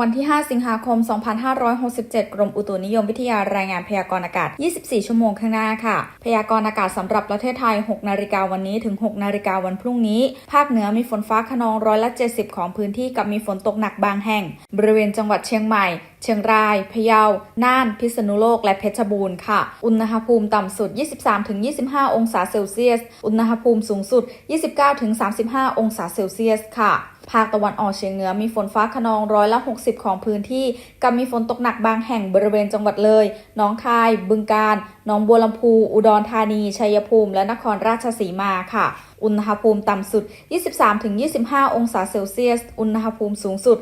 วันที่ 5 สิงหาคม 2567 กรมอุตุนิยมวิทยารายงานพยากรณ์อากาศ 24 ชั่วโมงข้างหน้าค่ะ พยากรณ์อากาศสำหรับประเทศไทย 6 นาฬิกาวันนี้ถึง 6 นาฬิกาวันพรุ่งนี้ ภาคเหนือมีฝนฟ้าขนองร้อยละ 70 ของพื้นที่กับมีฝนตกหนักบางแห่ง บริเวณจังหวัดเชียงใหม่ เชียงราย พะเยา น่าน พิษณุโลก และเพชรบูรณ์ค่ะ อุณหภูมิต่ำสุด 23-25 องศาเซลเซียส อุณหภูมิสูงสุด 29-35 องศาเซลเซียสค่ะภาคตะวันออกเฉียงเหนือมีฝนฟ้าขนองร้อยละ 60 ของพื้นที่ กับมีฝนตกหนักบางแห่งบริเวณจังหวัดเลยหนองคาย บึงกาฬหนองบัวลำพู อุดรธานี ชัยภูมิ และนครราชสีมาค่ะ อุณหภูมิต่ำสุด 23-25 องศาเซลเซียส อุณหภูมิสูงสุด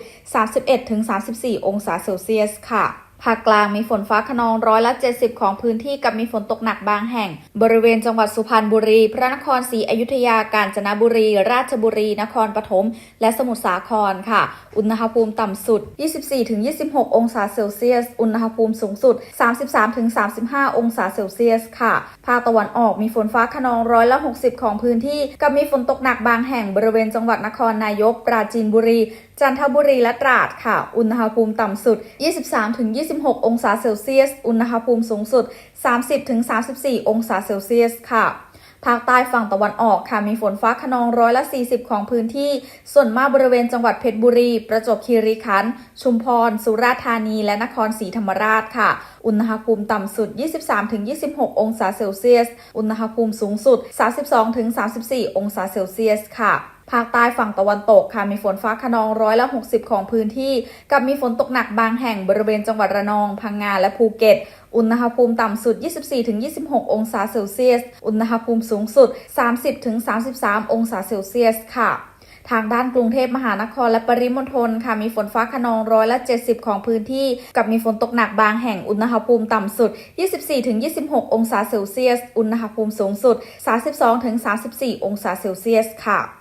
31-34 องศาเซลเซียสค่ะ ภาคกลางมีฝนฟ้าขนองร้อยละ70 ของพื้นที่กับมีฝนตกหนักบางแห่ง บริเวณจังหวัดสุพรรณบุรี พระนครศรีอยุธยา กาญจนบุรี ราชบุรี นครปฐม และสมุทรสาครค่ะ อุณหภูมิต่ำสุด 24-26 องศาเซลเซียส อุณหภูมิสูงสุด 33-35 องศาเซลเซียสค่ะ ภาคตะวันออกมีฝนฟ้าขนองร้อยละ 60 ของพื้นที่กับมีฝนตกหนักบางแห่ง บริเวณจังหวัดนครนายก ปราจีนบุรี จันทบุรี และตราดค่ะ อุณหภูมิต่ำสุด26 องศาเซลเซียส อุณหภูมิสูงสุด 30-34 องศาเซลเซียสค่ะภาคใต้ฝั่งตะวันออกค่ะมีฝนฟ้าขนองร้อยละ 40 ของพื้นที่ ส่วนมากบริเวณจังหวัดเพชรบุรี ประจวบคีรีขันธ์ชุมพร สุราษฎร์ธานี และนครศรีธรรมราชค่ะ อุณหภูมิต่ำสุด 23-26 องศาเซลเซียส อุณหภูมิสูงสุด 32-34 องศาเซลเซียสค่ะ ภาคใต้ฝั่งตะวันตกค่ะมีฝนฟ้าขนองร้อยละ 60 ของพื้นที่ กับมีฝนตกหนักบางแห่งบริเวณจังหวัดระนอง พังงาและภูเก็ต อุณหภูมิต่ำสุด 24-26 องศาเซลเซียส อุณหภูมิสูงสุด 30-33 องศาเซลเซียสค่ะทางด้านกรุงเทพมหานครและปริมณฑลค่ะมีฝนฟ้าขนองร้อยละ 70 ของพื้นที่ กับมีฝนตกหนักบางแห่งอุณหภูมิต่ำสุด 24-26 องศาเซลเซียส อุณหภูมิสูงสุด 32-34 องศาเซลเซียสค่ะ